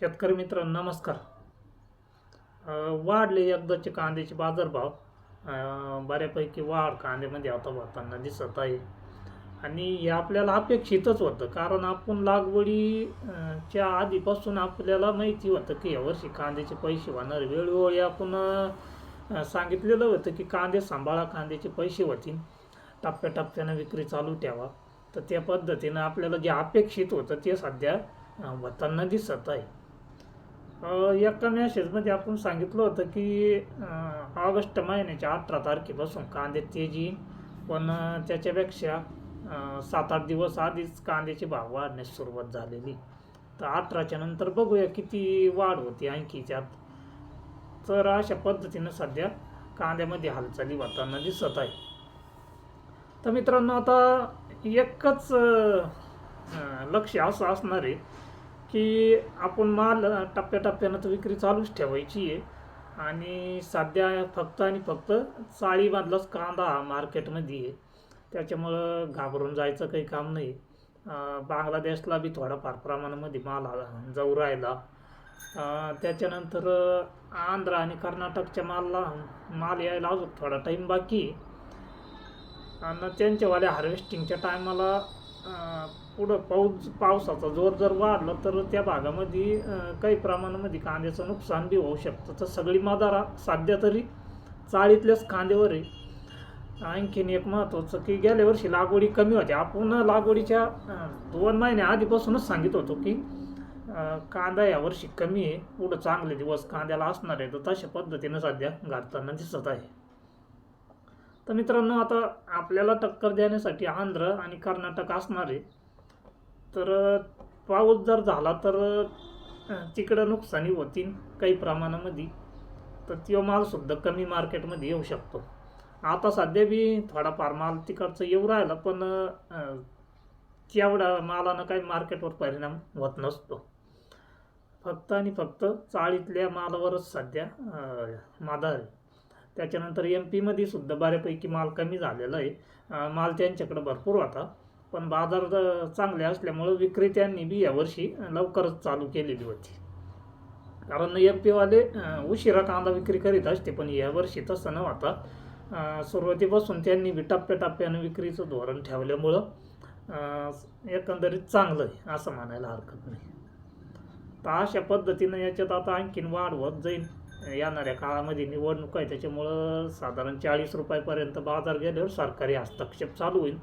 शेतकरी मित्र नमस्कार. वाढले एकदाचे कांद्याचे बाजारभाव. बऱ्यापैकी वाढ कांद्यामध्ये आता होताना दिसत आहे. आणि हे आपल्याला अपेक्षितच होतं कारण आपण लागवडी च्या आधीपासून आपल्याला माहिती होतं की यावर्षी कांद्याचे पैसे होणार वेळोवेळी आपण सांगितलेलं होतं की कांदे सांभाळा कांद्याचे पैसे होतील टप्प्याटप्प्यानं विक्री चालू ठेवा. तर त्या पद्धतीनं आपल्याला जे अपेक्षित होतं ते सध्या होताना दिसत आहे. एका मॅसेजमध्ये आपण सांगितलं होतं की ऑगस्ट महिन्याच्या अठरा तारखेपासून कांदे तेजी पण त्याच्यापेक्षा सात आठ दिवस आधीच कांद्याचे भाव वाढण्यास सुरुवात झालेली. तर अठराच्या नंतर बघूया किती वाढ होती आणखी त्यात. तर अशा पद्धतीनं सध्या कांद्यामध्ये हालचाली होताना दिसत आहे. तर मित्रांनो आता एकच लक्ष असं असणार आहे की आपण माल टप्प्याटप्प्यानं तर विक्री चालूच ठेवायची आहे. आणि सध्या फक्त आणि फक्त चाळीमधलाच कांदा मार्केटमध्ये आहे. त्याच्यामुळं घाबरून जायचं काही काम नाही. बांगलादेशला बी थोडाफार प्रमाणामध्ये माल आला- जाऊ राहिला. त्याच्यानंतर आंध्र आणि कर्नाटकच्या मालला माल यायला अजून थोडा टाईम बाकी आणि त्यांच्यावाल्या हार्वेस्टिंगच्या टायमाला पुढं पाऊस पावसाचा जोर जर वाढला तर त्या भागामध्ये काही प्रमाणामध्ये कांद्याचं नुकसान बी होऊ शकतं. तर सगळी मादारा सध्या तरी चाळीतल्याच कांद्यावर आहे. आणखीन एक महत्त्वाचं की गेल्या वर्षी लागवडी कमी होती. आपण लागवडीच्या दोन महिन्या आधीपासूनच सांगित होतो की कांदा कांदा यावर्षी कमी आहे. पुढं चांगले दिवस कांद्याला असणार आहे. तर तशा पद्धतीनं सध्या घालताना दिसत आहे. तर मित्रांनो आता आपल्याला टक्कर देण्यासाठी आंध्र आणि कर्नाटक असणार आहे. तर पाऊस जर झाला तर तिकडं नुकसानी होतील काही प्रमाणामध्ये. तर तो मालसुद्धा कमी मार्केटमध्ये येऊ शकतो. आता सध्या बी थोडाफार माल तिकडचं येऊ राहिला पण तेवढा मालानं काही मार्केटवर परिणाम होत नसतो. फक्त आणि फक्त चाळीतल्या मालावरच सध्या अं, आहे. त्याच्यानंतर एम पीमध्ये सुद्धा बऱ्यापैकी माल कमी झालेला आहे. माल त्यांच्याकडं भरपूर होता. पण बाजार चांगले असल्यामुळं विक्रेत्यांनी बी यावर्षी लवकरच चालू केलेली होती. कारण एम पीवाले उशिरा कांदा विक्री करीत असते पण यावर्षी तसं न होता सुरुवातीपासून त्यांनी बी टप्प्याटप्प्यानं विक्रीचं धोरण ठेवल्यामुळं एकंदरीत चांगलं आहे असं म्हणायला हरकत नाही. तर अशा पद्धतीनं याच्यात आता आणखीन वाढ होत जाईल. येणाऱ्या काळामध्ये निवडणूक आहे त्याच्यामुळं साधारण चाळीस रुपयापर्यंत बाजार गेल्यावर सरकारी हस्तक्षेप चालू होईल.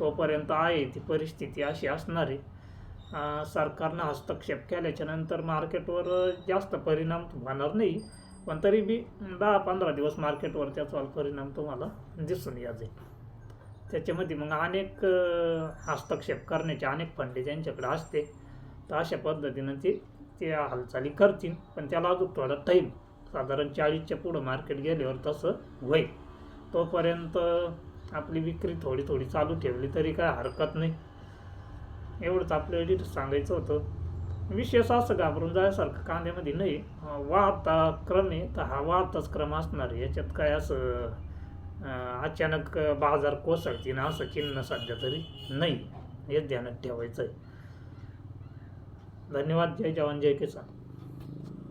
तोपर्यंत आहे ती परिस्थिती अशी असणार आहे. सरकारनं हस्तक्षेप केल्याच्यानंतर मार्केटवर जास्त परिणाम होणार नाही पण तरी बी दहा पंधरा दिवस मार्केटवर त्याचा परिणाम तुम्हाला दिसून या त्याच्यामध्ये मग अनेक हस्तक्षेप करण्याचे अनेक फंडे त्यांच्याकडे असते. तर अशा पद्धतीनं ते त्या हालचाली करतील पण त्याला अजून थोडा टाईम साधारण चाळीसच्या पुढं मार्केट गेल्यावर तसं होईल. तोपर्यंत आपली विक्री थोडी थोडी चालू ठेवली तरी काय हरकत नाही. एवढंच आपल्या सांगायचं होतं. विशेष असं घाबरून जायसारखं कांद्यामध्ये नाही. वाहता क्रम आहे तर हा वाहताच क्रम असणार आहे. याच्यात काय असं अचानक बाजार कोसळतील असं चिन्ह सध्या तरी नाही. हे ध्यानात ठेवायचं आहे धन्यवाद. जय जवान जय किसान.